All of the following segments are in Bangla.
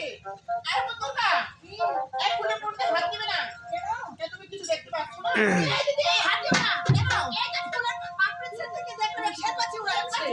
আছে আর কত কথা এক ফুলে পড়তে হাত দিবে না কেন তুমি কিছু দেখতে পাচ্ছ না হাত দিও না। কেন এই ফুলের পাপড়ি ছেড়ে থেকে দেখবে শ্বেত উড়াচ্ছে।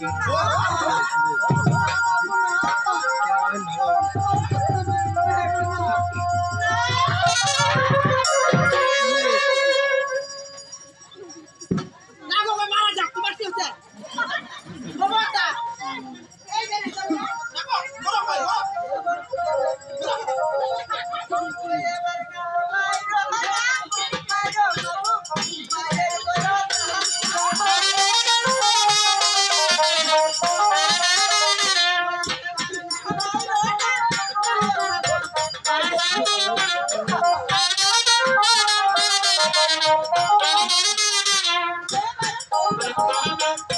我 Thank you.